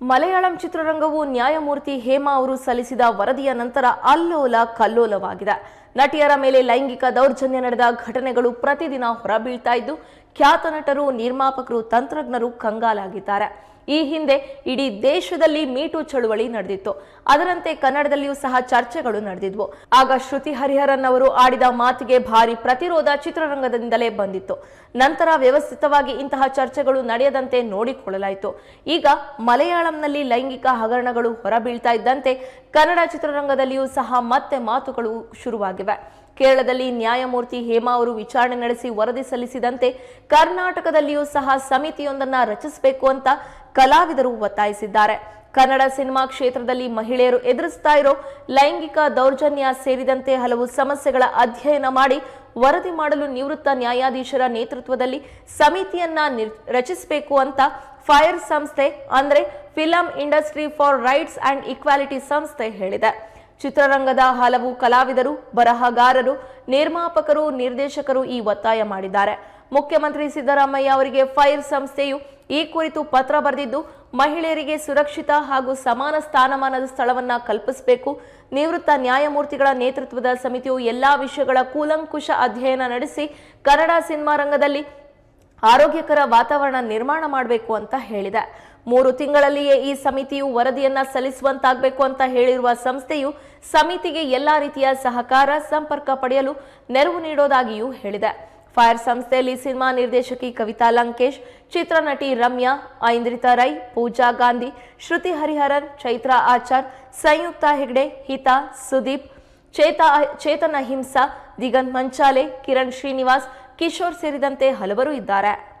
ಮಲಯಾಳಂ ಚಿತ್ರರಂಗವು ನ್ಯಾಯಮೂರ್ತಿ ಹೇಮಾ ಅವರು ಸಲ್ಲಿಸಿದ ವರದಿಯ ನಂತರ ಅಲ್ಲೋಲ ಕಲ್ಲೋಲವಾಗಿದೆ. ನಟಿಯರ ಮೇಲೆ ಲೈಂಗಿಕ ದೌರ್ಜನ್ಯ ನಡೆದ ಘಟನೆಗಳು ಪ್ರತಿದಿನ ಹೊರಬೀಳ್ತಾ ಇದ್ದು, ಖ್ಯಾತ ನಟರು, ನಿರ್ಮಾಪಕರು, ತಂತ್ರಜ್ಞರು ಕಂಗಾಲಾಗಿದ್ದಾರೆ. ಈ ಹಿಂದೆ ಇಡೀ ದೇಶದಲ್ಲಿ ಮೀಟು ಚಳುವಳಿ ನಡೆದಿತ್ತು. ಅದರಂತೆ ಕನ್ನಡದಲ್ಲಿಯೂ ಸಹ ಚರ್ಚೆಗಳು ನಡೆದಿದ್ವು. ಆಗ ಶ್ರುತಿ ಹರಿಹರನ್ ಅವರು ಆಡಿದ ಮಾತಿಗೆ ಭಾರಿ ಪ್ರತಿರೋಧ ಚಿತ್ರರಂಗದಿಂದಲೇ ಬಂದಿತ್ತು. ನಂತರ ವ್ಯವಸ್ಥಿತವಾಗಿ ಇಂತಹ ಚರ್ಚೆಗಳು ನಡೆಯದಂತೆ ನೋಡಿಕೊಳ್ಳಲಾಯಿತು. ಈಗ ಮಲಯಾಳಂನಲ್ಲಿ ಲೈಂಗಿಕ ಹಗರಣಗಳು ಹೊರಬೀಳ್ತಾ ಇದ್ದಂತೆ ಕನ್ನಡ ಚಿತ್ರರಂಗದಲ್ಲಿಯೂ ಸಹ ಮತ್ತೆ ಮಾತುಗಳು ಶುರುವಾಗಿವೆ. ಕೇರಳದಲ್ಲಿ ನ್ಯಾಯಮೂರ್ತಿ ಹೇಮಾ ಅವರು ವಿಚಾರಣೆ ನಡೆಸಿ ವರದಿ ಸಲ್ಲಿಸಿದಂತೆ ಕರ್ನಾಟಕದಲ್ಲಿಯೂ ಸಹ ಸಮಿತಿಯೊಂದನ್ನು ರಚಿಸಬೇಕು ಅಂತ ಕಲಾವಿದರು ಒತ್ತಾಯಿಸಿದ್ದಾರೆ. ಕನ್ನಡ ಸಿನಿಮಾ ಕ್ಷೇತ್ರದಲ್ಲಿ ಮಹಿಳೆಯರು ಎದುರಿಸ್ತಾ ಇರೋ ಲೈಂಗಿಕ ದೌರ್ಜನ್ಯ ಸೇರಿದಂತೆ ಹಲವು ಸಮಸ್ಯೆಗಳ ಅಧ್ಯಯನ ಮಾಡಿ ವರದಿ ಮಾಡಲು ನಿವೃತ್ತ ನ್ಯಾಯಾಧೀಶರ ನೇತೃತ್ವದಲ್ಲಿ ಸಮಿತಿಯನ್ನ ರಚಿಸಬೇಕು ಅಂತ ಫೈರ್ ಸಂಸ್ಥೆ ಅಂದ್ರೆ film industry for rights and equality ಸಂಸ್ಥೆ ಹೇಳಿದೆ. ಚಿತ್ರರಂಗದ ಹಲವು ಕಲಾವಿದರು, ಬರಹಗಾರರು, ನಿರ್ಮಾಪಕರು, ನಿರ್ದೇಶಕರು ಈ ಒತ್ತಾಯ ಮಾಡಿದ್ದಾರೆ. ಮುಖ್ಯಮಂತ್ರಿ ಸಿದ್ದರಾಮಯ್ಯ ಅವರಿಗೆ ಫೈರ್ ಸಂಸ್ಥೆಯು ಈ ಕುರಿತು ಪತ್ರ ಬರೆದಿದ್ದು, ಮಹಿಳೆಯರಿಗೆ ಸುರಕ್ಷಿತ ಹಾಗೂ ಸಮಾನ ಸ್ಥಾನಮಾನದ ಸ್ಥಳವನ್ನ ಕಲ್ಪಿಸಬೇಕು. ನಿವೃತ್ತ ನ್ಯಾಯಮೂರ್ತಿಗಳ ನೇತೃತ್ವದ ಸಮಿತಿಯು ಎಲ್ಲಾ ವಿಷಯಗಳ ಕೂಲಂಕುಷ ಅಧ್ಯಯನ ನಡೆಸಿ, ಕನ್ನಡ ಸಿನಿಮಾ ರಂಗದಲ್ಲಿ ಆರೋಗ್ಯಕರ ವಾತಾವರಣ ನಿರ್ಮಾಣ ಮಾಡಬೇಕು ಅಂತ ಹೇಳಿದೆ. ಮೂರು ತಿಂಗಳಲ್ಲಿಯೇ ಈ ಸಮಿತಿಯು ವರದಿಯನ್ನ ಸಲ್ಲಿಸುವಂತಾಗಬೇಕು ಅಂತ ಹೇಳಿರುವ ಸಂಸ್ಥೆಯು ಸಮಿತಿಗೆ ಎಲ್ಲಾ ರೀತಿಯ ಸಹಕಾರ, ಸಂಪರ್ಕ ಪಡೆಯಲು ನೆರವು ನೀಡೋದಾಗಿಯೂ ಹೇಳಿದೆ. ಫೈರ್ ಸಂಸ್ಥೆಯಲ್ಲಿ ಸಿನಿಮಾ ನಿರ್ದೇಶಕಿ ಕವಿತಾ ಲಂಕೇಶ್, ಚಿತ್ರನಟಿ ರಮ್ಯಾ, ಐಂದ್ರಿತಾ ರೈ, ಪೂಜಾ ಗಾಂಧಿ, ಶ್ರುತಿ ಹರಿಹರನ್, ಚೈತ್ರಾ ಆಚಾರ್, ಸಂಯುಕ್ತ ಹೆಗ್ಡೆ, ಹಿತಾ, ಸುದೀಪ್, ಚೇತ, ಚೇತನ ಹಿಂಸಾ, ದಿಗಂತ್ ಮಂಚಾಲೆ, ಕಿರಣ್ ಶ್ರೀನಿವಾಸ್, ಕಿಶೋರ್ ಸೇರಿದಂತೆ ಹಲವರು ಇದ್ದಾರೆ.